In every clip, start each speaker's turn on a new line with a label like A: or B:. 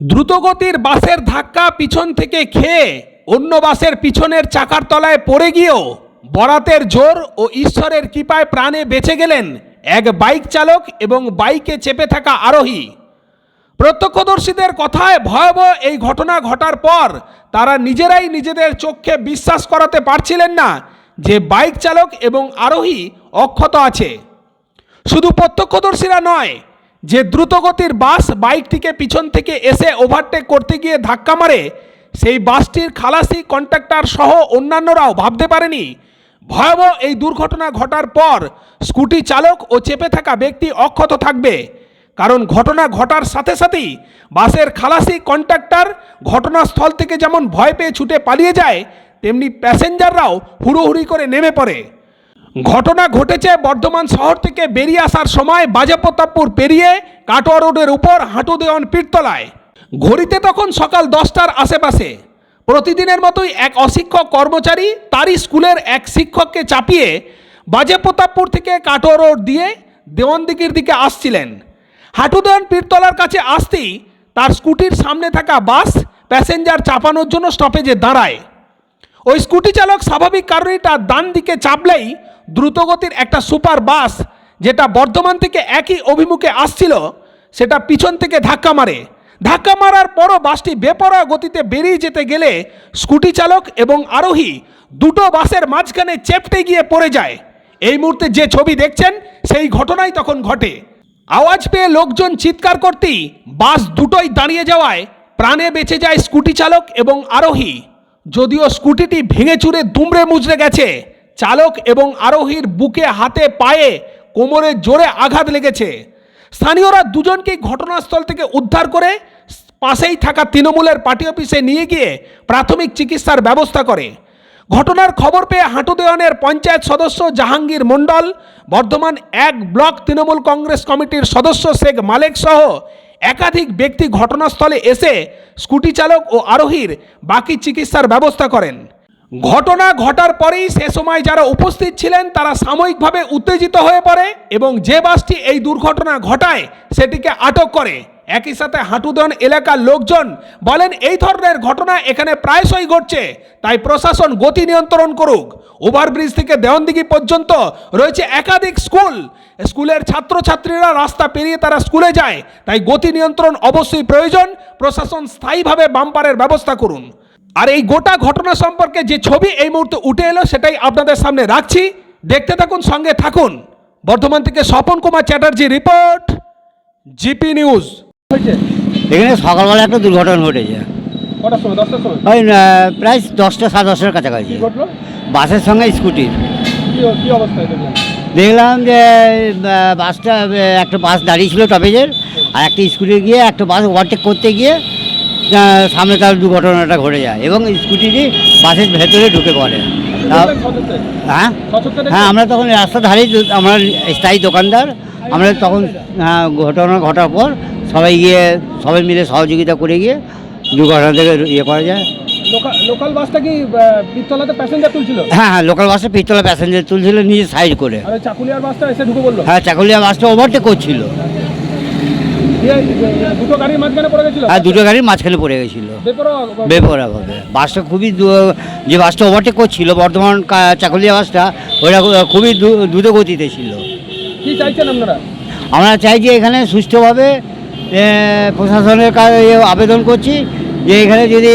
A: দ্রুতগতির বাসের ধাক্কা পিছন থেকে খেয়ে অন্য বাসের পিছনের চাকার তলায় পড়ে গিয়েও বরাতের জোর ও ঈশ্বরের কৃপায় প্রাণে বেঁচে গেলেন এক বাইক চালক এবং বাইকে চেপে থাকা আরোহী। প্রত্যক্ষদর্শীদের কথায় ভয়াবহ এই ঘটনা ঘটার পর তারা নিজেরাই নিজেদের চোখে বিশ্বাস করাতে পারছিলেন না যে বাইক চালক এবং আরোহী অক্ষত আছে। শুধু প্রত্যক্ষদর্শীরা নয় যে দ্রুতগতির বাস বাইকটিকে পিছন থেকে এসে ওভারটেক করতে গিয়ে ধাক্কা মারে, সেই বাসটির খালাসি কন্ট্রাক্টর সহ অন্যান্যরাও ভাবতে পারেনি। ভয়াবহ এই দুর্ঘটনা ঘটার পর স্কুটি চালক ও চেপে থাকা ব্যক্তি অক্ষত থাকবে। কারণ ঘটনা ঘটার সাথে সাথেই বাসের খালাসি কন্ট্রাক্টর ঘটনাস্থল থেকে যেমন ভয় পেয়ে ছুটে পালিয়ে যায়, তেমনি প্যাসেঞ্জাররাও হুড়োহুড়ি করে নেমে পড়ে। ঘটনা ঘটেছে বর্ধমান শহর থেকে বেরিয়ে আসার সময় বাজাপ্রতাপপুর পেরিয়ে কাটোয়া রোডের উপর হাঁটু দেওয়ান পীরতলায়। ঘড়িতে তখন সকাল দশটার আশেপাশে। প্রতিদিনের মতোই এক অশিক্ষক কর্মচারী তারই স্কুলের এক শিক্ষককে চাপিয়ে বাজেপ্রতাপপুর থেকে কাটোয়া রোড দিয়ে দেওয়ানদিঘির দিকে আসছিলেন। হাঁটু দেওয়ান পীরতলার কাছে আসতেই তার স্কুটির সামনে থাকা বাস প্যাসেঞ্জার চাপানোর জন্য স্টপেজে দাঁড়ায়। ওই স্কুটি চালক স্বাভাবিক কারণেই তার ডান দিকে চাপলেই দ্রুতগতির একটা সুপার বাস যেটা বর্ধমান থেকে একই অভিমুখে আসছিল, সেটা পিছন থেকে ধাক্কা মারে। ধাক্কা মারার পরও বাসটি বেপরোয়া গতিতে বেরিয়ে যেতে গেলে স্কুটি চালক এবং আরোহী দুটো বাসের মাঝখানে চেপটে গিয়ে পড়ে যায়। এই মুহূর্তে যে ছবি দেখছেন, সেই ঘটনাই তখন ঘটে। আওয়াজ পেয়ে লোকজন চিৎকার করতেই বাস দুটোই দাঁড়িয়ে যাওয়ায় প্রাণে বেঁচে যায় স্কুটি চালক এবং আরোহী। যদিও স্কুটিটি ভেঙে চুরে দুমড়ে মুচড়ে গেছে চালক এবং আরোহীর বুকে, হাতে, পায়ে, কোমরে জোরে আঘাত লেগেছে। স্থানীয়রা দুজনকেই ঘটনাস্থল থেকে উদ্ধার করে পাশেই থাকা তৃণমূলের পার্টি অফিসে নিয়ে গিয়ে প্রাথমিক চিকিৎসার ব্যবস্থা করে। ঘটনার খবর পেয়ে হাঁটু দেওয়ানের পঞ্চায়েত সদস্য জাহাঙ্গীর মণ্ডল, বর্ধমান এক ব্লক তৃণমূল কংগ্রেস কমিটির সদস্য শেখ মালেক সহ একাধিক ব্যক্তি ঘটনাস্থলে এসে স্কুটি চালক ও আরোহীর বাকি চিকিৎসার ব্যবস্থা করেন। ঘটনা ঘটার পরেই সে সময় যারা উপস্থিত ছিলেন, তারা সাময়িকভাবে উত্তেজিত হয়ে পড়ে এবং যে বাসটি এই দুর্ঘটনা ঘটায়, সেটিকে আটক করে। একই সাথে হাঁটুদন এলাকার লোকজন বলেন, এই ধরনের ঘটনা এখানে প্রায়শই ঘটছে, তাই প্রশাসন গতি নিয়ন্ত্রণ করুক। ওভারব্রিজ থেকে দেওয়ানদিঘি পর্যন্ত রয়েছে একাধিক স্কুল। স্কুলের ছাত্রছাত্রীরা রাস্তা পেরিয়ে তারা স্কুলে যায়, তাই গতি নিয়ন্ত্রণ অবশ্যই প্রয়োজন। প্রশাসন স্থায়ীভাবে বাম্পারের ব্যবস্থা করুন। আর এই গোটা ঘটনা সম্পর্কে যে ছবি এই মুহূর্তে উঠে এলো সেটাই আপনাদের সামনে রাখছি। দেখতে থাকুন সঙ্গে থাকুন। বর্ধমান থেকে Swapan Kumar Chatterjee report GP news.
B: এখানে সকালবেলা একটা দুর্ঘটনা ঘটেছে। ওই প্রায় দশটা সাড়ে দশটার কাছাকাছি। বাসের সঙ্গে স্কুটির দেখলাম যে বাসটা একটা বাস দাঁড়িয়ে ছিল টপেজের আর একটা স্কুটি গিয়ে একটা বাস ওভারটেক করতে গিয়ে সামনে তার দুর্ঘটনাটা ঘটে যায় এবং স্কুটিটি বাসের ভেতরে ঢুকে পড়ে। হ্যাঁ? হ্যাঁ আমরা তখন রাস্তা ধারেই আমরা স্থায়ী দোকানদার। আমরা তখন হ্যাঁ, ঘটনা ঘটার পর সবাই গিয়ে সবাই মিলে সহযোগিতা করে গিয়ে দুর্ঘটনা থেকে ইয়ে করা যায়।
A: লোকাল বাসটা কি পিস্তলাতে প্যাসেঞ্জার তুলছিল?
B: হ্যাঁ হ্যাঁ লোকাল বাসে পিস্তলা প্যাসেঞ্জার তুলছিল নিজে সাইড করে।
A: আর চাকুলিয়ার বাসটা এসে ঢুকে পড়ল?
B: হ্যাঁ চাকুলিয়া বাসটা ওভারটেক করছিল।
A: দুটো গাড়ির মাঝখানে পড়ে গেছিল।
B: আর দুটো গাড়ির মাঝখানে পড়ে গেছিল। বেপরাভাবে বাসটা খুবই যে বাসটা ওভারটেক করছিল বর্ধমান চাকুলিয়া বাসটা ওটা খুবই দ্রুত গতিতে ছিল।
A: কি চাইছেন আপনারা?
B: আমরা চাই যে এখানে সুষ্ঠুভাবে প্রশাসনের কাছে আবেদন করছি যে এখানে যদি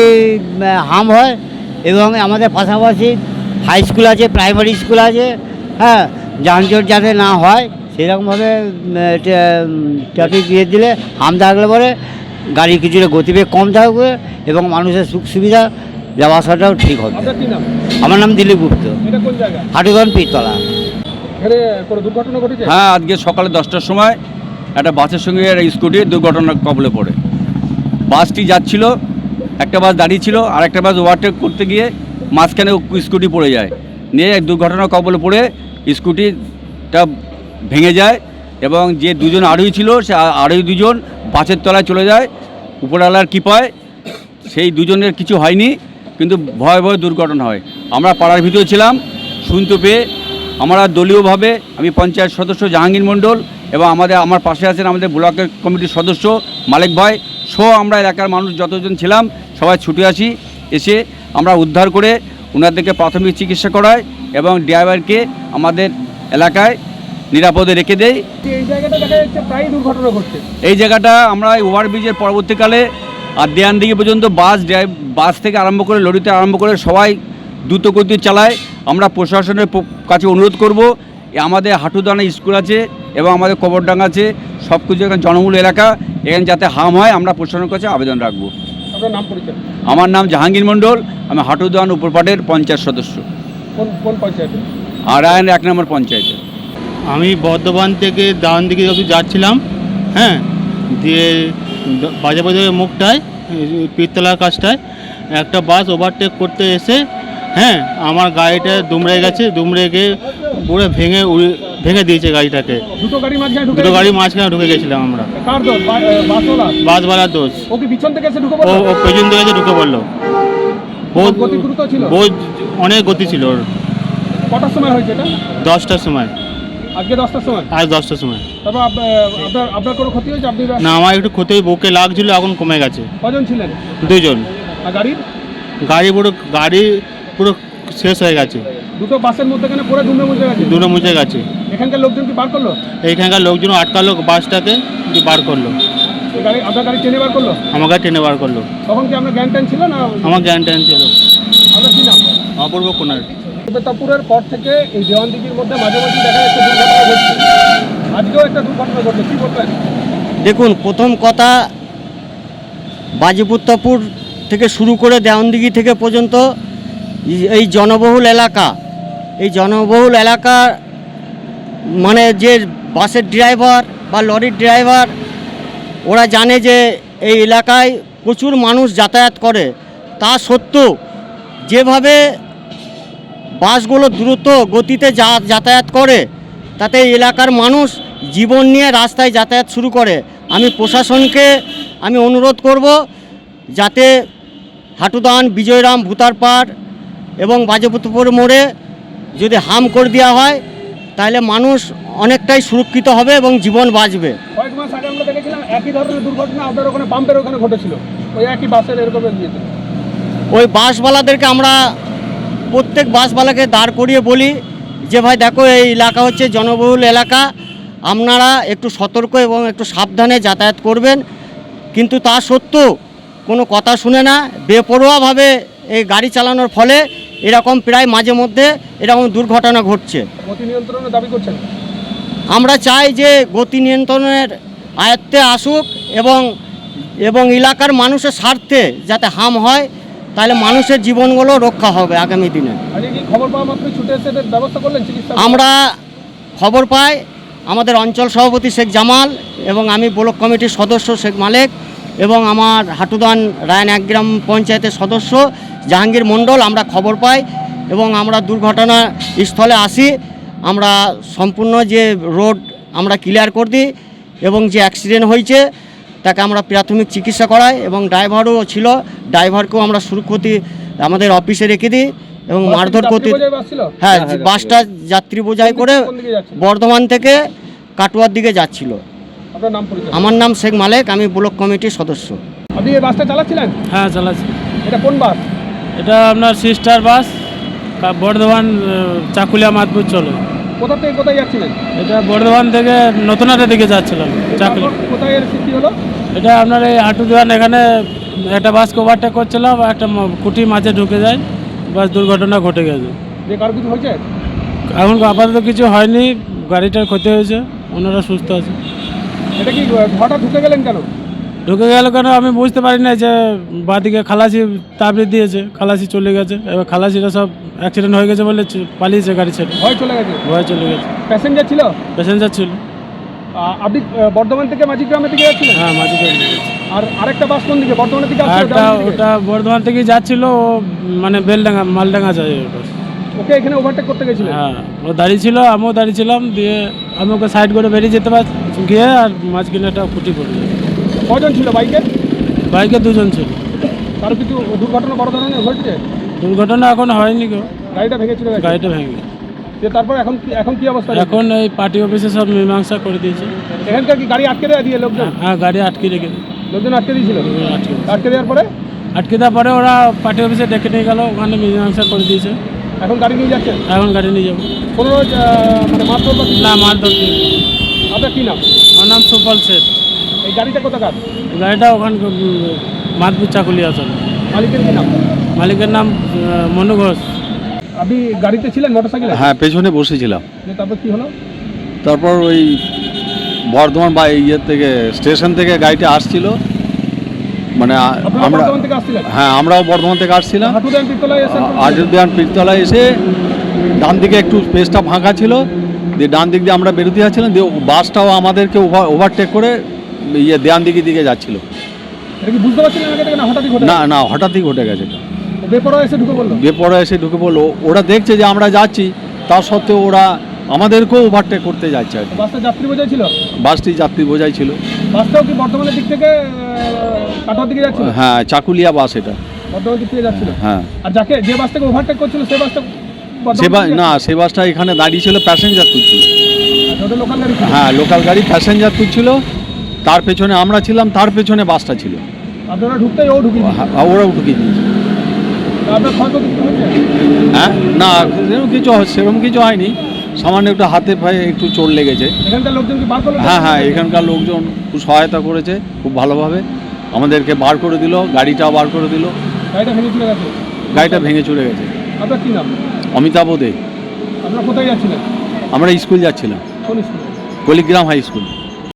B: হাম হয় এবং আমাদের পাশাপাশি হাই স্কুল আছে প্রাইমারি স্কুল আছে হ্যাঁ যানজট যাতে না হয় সেরকমভাবে ট্রাফিক দিয়ে দিলে হাম থাকলে পরে গাড়ি কিছুটা গতিবেগ কম থাকবে এবং মানুষের সুখ সুবিধা যাওয়া আসাটাও ঠিক হবে।
A: আপনার কি নাম?
B: আমার নাম দিলীপ গুপ্ত। পীরতলা।
A: দুর্ঘটনা ঘটেছে?
C: হ্যাঁ আজকে সকালে দশটার সময় একটা বাসের সঙ্গে একটা স্কুটি দুর্ঘটনার কবলে পড়ে। বাসটি যাচ্ছিল একটা বাস দাঁড়িয়ে ছিল আর একটা বাস ওভারটেক করতে গিয়ে মাঝখানে স্কুটি পড়ে যায়। নিয়ে এক দুর্ঘটনার কবলে পড়ে স্কুটিটা ভেঙে যায় এবং যে দুজন আরোহী ছিল, সে আরোহী দুজন বাসের তলায় চলে যায়, উপরওয়ালার কৃপায় সেই দুজনের কিছু হয়নি, কিন্তু ভয় ভয় দুর্ঘটনা হয়। আমরা পাড়ার ভিতরে ছিলাম, শুনতে পেয়ে আমরা দলীয়ভাবে, আমি পঞ্চায়েত সদস্য জাহাঙ্গীর মণ্ডল এবং আমাদের, আমার পাশে আছেন আমাদের ব্লকের কমিটির সদস্য মালিক ভাই, সহ আমরা এলাকার মানুষ যতজন ছিলাম, সবাই ছুটে আসি, এসে আমরা উদ্ধার করে ওনাদেরকে প্রাথমিক চিকিৎসা করাই এবং ড্রাইভারকে আমাদের এলাকায় নিরাপদে রেখে দেই।
D: এই জায়গাটা দেখা যাচ্ছে প্রায় দুর্ঘটনা ঘটছে।
C: এই জায়গাটা আমরা ওভারব্রিজের পরবর্তীকালে আর দেয়ান দিকে পর্যন্ত বাস ড্রাইভ বাস থেকে আরম্ভ করে লরিতে আরম্ভ করে সবাই দ্রুত গতি চালায়। আমরা প্রশাসনের কাছে অনুরোধ করব আমাদের হাটুদানা স্কুল আছে এবং আমাদের কবরডাঙ্গা আছে সব কিছু এখানে জনমূল এলাকা এখানে যাতে হাম হয় আমরা প্রশাসনের কাছে আবেদন রাখব। আমার নাম জাহাঙ্গীর মণ্ডল আমি হাটুদান উপরপাটের পঞ্চায়েত সদস্য।
D: কোন কোন
C: আর এক নম্বর পঞ্চায়েতে।
E: আমি বর্ধমান থেকে দাওয়ান দিকে অবধি যাচ্ছিলাম হ্যাঁ দিয়ে দ- বাজে বাজে মুখটায় পীরতলার কাজটায় একটা বাস ওভারটেক করতে এসে হ্যাঁ আমার গাড়িটা দুমড়ে গেছে দুমড়ে গিয়ে পুরো ভেঙে উড়ে ভেঙে দিয়েছে গাড়িটাকে।
D: দুটো গাড়ি মাঝখানে ঢুকে
E: দুটো গাড়ি মাঝখানে ঢুকে গেছিলাম আমরা।
D: কার দোষ?
E: বাসওয়ালার? দোষ।
D: ও কি পিছন থেকে এসে ঢুকে
E: ও
D: পড়ল?
E: ও পেছন থেকে এসে ঢুকে পড়ল। বহুত
D: গতি দ্রুত ছিল?
E: বহুত অনেক গতি ছিল ওর।
D: কটার সময় হয়েছে এটা?
E: দশটার সময়।
D: আজকে দশটার সময়?
E: আজ দশটার সময়।
D: তারপর আপনার আপনার কোনো ক্ষতি হয়েছে? আপনি
E: না আমার একটু ক্ষতি বুকে লাগছিল এখন কমে গেছে।
D: কজন ছিলেন?
E: দুজন।
D: আর গাড়ির?
E: গাড়ি পুরো গাড়ি পুরো শেষ হয়ে গেছে।
D: দুটো বাসের মধ্যেখানে পুরো দুমড়ে মুচড়ে গেছে?
E: দুটো মুছে গেছে।
D: এখানকার লোকজন কি বার করল?
E: এইখানকার লোকজন আটকালো বাসটাকে বার করল?
D: গাড়ি আপনার গাড়ি টেনে বার করল?
E: আমাকে টেনে বার করল।
D: তখন কি আপনার জ্ঞান ট্যান ছিল না?
E: আমার জ্ঞান ট্যান ছিল।
D: আপনার কি নাম?
E: অপূর্ব কোনার
D: বেতাপুরের পর থেকে এই দেওয়ানদিঘির মধ্যে মাঝে মাঝে দেখা যাচ্ছে দুর্ঘটনা ঘটছে। আজকেও একটা দুর্ঘটনা ঘটলো। কি বলবেন?
F: দেখুন, প্রথম কথা, বাজিপুত্তাপুর থেকে শুরু করে দেওয়ানদিঘি থেকে পর্যন্ত এই- জনবহুল এলাকা, এই জনবহুল এলাকার মানে যে বাসের ড্রাইভার বা লরির ড্রাইভার, ওরা জানে যে এই এলাকায় প্রচুর মানুষ যাতায়াত করে। তা সত্ত্বেও, যেভাবে বাসগুলো দ্রুত গতিতে যা যাতায়াত করে। তাতে এলাকার মানুষ জীবন নিয়ে রাস্তায় যাতায়াত শুরু করে। আমি প্রশাসনকে আমি অনুরোধ করব যাতে হাটুদান বিজয়রাম ভূতারপাড় এবং বাজেপুতপুর মোড়ে যদি হাম করে দেওয়া হয় তাহলে মানুষ অনেকটাই সুরক্ষিত হবে এবং জীবন বাঁচবে।
D: কয়েক মাস আগে আমরা দেখেছিলাম একই ধরনের দুর্ঘটনা আপনার ওখানে পাম্পের ওখানে ঘটেছিল। ওই একই বাসের এরকম
F: ওই বাসওয়ালাদেরকে আমরা প্রত্যেক বাসওয়ালাকে দাঁড় করিয়ে বলি যে ভাই দেখো এই এলাকা হচ্ছে জনবহুল এলাকা আপনারা একটু সতর্ক এবং একটু সাবধানে যাতায়াত করবেন। কিন্তু তা সত্ত্বেও কোনো কথা শুনে না বেপরোয়াভাবে এই গাড়ি চালানোর ফলে এরকম প্রায় মাঝে মধ্যে এরকম দুর্ঘটনা ঘটছে।
D: গতি নিয়ন্ত্রণের দাবি করছেন?
F: আমরা চাই যে গতি নিয়ন্ত্রণের আয়ত্তে আসুক এবং এবং এলাকার মানুষের স্বার্থে যাতে হাম হয় তাহলে মানুষের জীবনগুলো রক্ষা হবে আগামী দিনে। আমরা খবর পাই আমাদের অঞ্চল সভাপতি শেখ জামাল এবং আমি ব্লক কমিটির সদস্য শেখ মালেক এবং আমার হাটুদান রায়ন এক গ্রাম পঞ্চায়েতের সদস্য জাহাঙ্গীর মণ্ডল আমরা খবর পাই এবং আমরা দুর্ঘটনা স্থলে আসি। আমরা সম্পূর্ণ যে রোড আমরা ক্লিয়ার করে দিই এবং যে অ্যাক্সিডেন্ট হয়েছে তাকে আমরা প্রাথমিক চিকিৎসা করাই এবং ড্রাইভারও ছিল ড্রাইভারকেও আমরা সুরক্ষতি আমাদের অফিসে রেখে দিই এবং মারধর করতে হ্যাঁ বাসটা যাত্রী বোঝাই করে? বর্ধমান থেকে কাটোয়ার দিকে যাচ্ছিল।
D: আপনার নাম পরিচয়?
F: আমার নাম শেখ মালেক আমি ব্লক কমিটির সদস্য।
D: আপনি এই বাসটা চালাচ্ছিলেন?
G: হ্যাঁ চালাচ্ছি।
D: এটা কোন বাস?
G: এটা আপনার সিস্টার বাস বর্ধমান চাকুলিয়া মাতপুর চলে।
D: কোথা থেকে কোথায় যাচ্ছিলেন?
G: এটা বর্ধমান থেকে নতুনহাটের দিকে যাচ্ছিলাম চাকুলি
D: তারপর কোথায় এর সৃষ্টি হলো?
G: এটা আপনার এই হাঁটু দেওয়ান এখানে একটা বাসকে ওভারটেক করছিলাম একটা কুটি মাঝে ঢুকে যায় বাস দুর্ঘটনা ঘটে গেছে।
D: যে কিছু হয়েছে?
G: এখন আপাতত কিছু হয়নি গাড়িটার ক্ষতি হয়েছে ওনারা সুস্থ আছে।
D: এটা কি ঢুকে গেলেন কেন?
G: ঢুকে গেল কেন আমি বুঝতে পারি না যে বাদিকে খালাসি তাবড়ি দিয়েছে খালাসি চলে গেছে এবার খালাসিরা সব অ্যাক্সিডেন্ট হয়ে গেছে বলে পালিয়েছে গাড়ি ছেড়ে।
D: ভয় চলে গেছে?
G: ভয় চলে গেছে।
D: প্যাসেঞ্জার ছিল?
G: প্যাসেঞ্জার ছিল।
D: আপনি বর্ধমান থেকে মাঝিগ্রামের দিকে যাচ্ছিলেন?
G: হ্যাঁ মাঝে
D: আর আরেকটা বাস কোন দিকে? বর্ধমানের দিকে
G: আর
D: আসছিল
G: একটা ওটা বর্ধমান থেকে যাচ্ছিল ও মানে বেলডাঙ্গা মালডাঙ্গা যায় ওটা
D: ওকে এখানে ওভারটেক করতে গেছিলেন?
G: হ্যাঁ ও দাঁড়িয়ে ছিল আমিও দাঁড়িয়ে ছিলাম দিয়ে আমি ওকে সাইড করে বেরিয়ে যেতে পার গিয়ে আর মাঝখানে একটা ফুটি পড়ে যায়।
D: কজন ছিল বাইকে?
G: বাইকে দুজন ছিল।
D: কারও কিছু দুর্ঘটনা বড় ধরনের ঘটছে?
G: দুর্ঘটনা এখন হয়নি কেউ
D: গাড়িটা ভেঙেছিল
G: গাড়িটা ভেঙে
D: যে তারপর এখন এখন কি অবস্থা?
G: এখন এই পার্টি অফিসে সব মীমাংসা করে দিয়েছে।
D: এখানকার কি গাড়ি আটকে দেয় দিয়ে লোকজন?
G: হ্যাঁ গাড়ি আটকে রেখে
D: লোকজন আটকে দিয়েছিল?
G: আটকে
D: আটকে দেওয়ার পরে?
G: আটকে দেওয়ার পরে ওরা পার্টি অফিসে ডেকে নিয়ে গেল ওখানে মীমাংসা করে দিয়েছে।
D: এখন গাড়ি নিয়ে যাচ্ছেন
G: এখন গাড়ি নিয়ে যাব।
D: কোনো মানে মাত্র
G: না মার ধরতে
D: আপনার কি নাম?
G: আমার নাম সুফল শেঠ।
D: এই গাড়িটা কোথাকার?
G: গাড়িটা ওখানে মাতপুর চাকুলিয়া চলে।
D: মালিকের কি নাম?
G: মালিকের নাম মনু ঘোষ।
D: আপনি গাড়িতে ছিলেন মোটরসাইকেলে
H: হ্যাঁ পেছনে বসেছিলাম।
D: তারপর কি হলো?
H: তারপর ওই বর্ধমান বা ইয়ে থেকে স্টেশন থেকে গাড়িটা আসছিল। মানে আমরা হ্যাঁ আমরাও বর্ধমান থেকে আসছিলাম। আজুদ্দিয়ান পীরতলায় এসে ডান দিকে একটু স্পেসটা ফাঁকা ছিল। দিয়ে ডান দিক দিয়ে আমরা বেরোতে যাচ্ছিলাম। দিয়ে বাসটাও আমাদেরকে ওভার ওভারটেক করে ইয়ে দেয়ান দিকে দিকে যাচ্ছিল
D: না
H: না না হঠাৎই ঘটে গেছে।
D: বেপরোয়া এসে ঢুকে বলল
H: এসে ঢুকে পড়ল। ওরা দেখছে যে আমরা যাচ্ছি তা সত্ত্বেও ওরা আমাদেরকেও ওভারটেক করতে যাচ্ছে আর।
D: বাসটা যাত্রী বোঝাই ছিল?
H: বাসটি যাত্রী বোঝাই ছিল।
D: বাসটাও কি বর্ধমানের দিক থেকে কাটোয়ার দিকে যাচ্ছিল?
H: হ্যাঁ চাকুলিয়া বাস এটা।
D: বর্ধমানের দিক থেকে যাচ্ছিল?
H: হ্যাঁ।
D: আর যাকে যে বাস থেকে ওভারটেক করছিল সে বাসটা
H: সে না সে বাসটা এখানে দাঁড়িয়ে ছিল প্যাসেঞ্জার তুলছিল হ্যাঁ লোকাল গাড়ি প্যাসেঞ্জার তুলছিল। তার পেছনে আমরা ছিলাম তার পেছনে বাসটা ছিল।
D: আপনারা ঢুকতেই ও ঢুকিয়ে।
H: হ্যাঁ, ওরাও ঢুকিয়ে দিয়েছে
D: তা আপনার ক্ষয়ক্ষতি কি হয়েছে
H: হ্যাঁ? না সেরকম কিছু সেরকম কিছু হয়নি। সামান্য একটু হাতে পায়ে একটু চোট লেগেছে। হ্যাঁ হ্যাঁ এখানকার লোকজন খুব সহায়তা করেছে খুব ভালোভাবে। আমাদেরকে বার করে দিল গাড়িটাও বার করে দিল।
D: গাড়িটা ভেঙে চলে গেছে?
H: অমিতাভ দে আমরা স্কুল যাচ্ছিলাম। Koligram high school.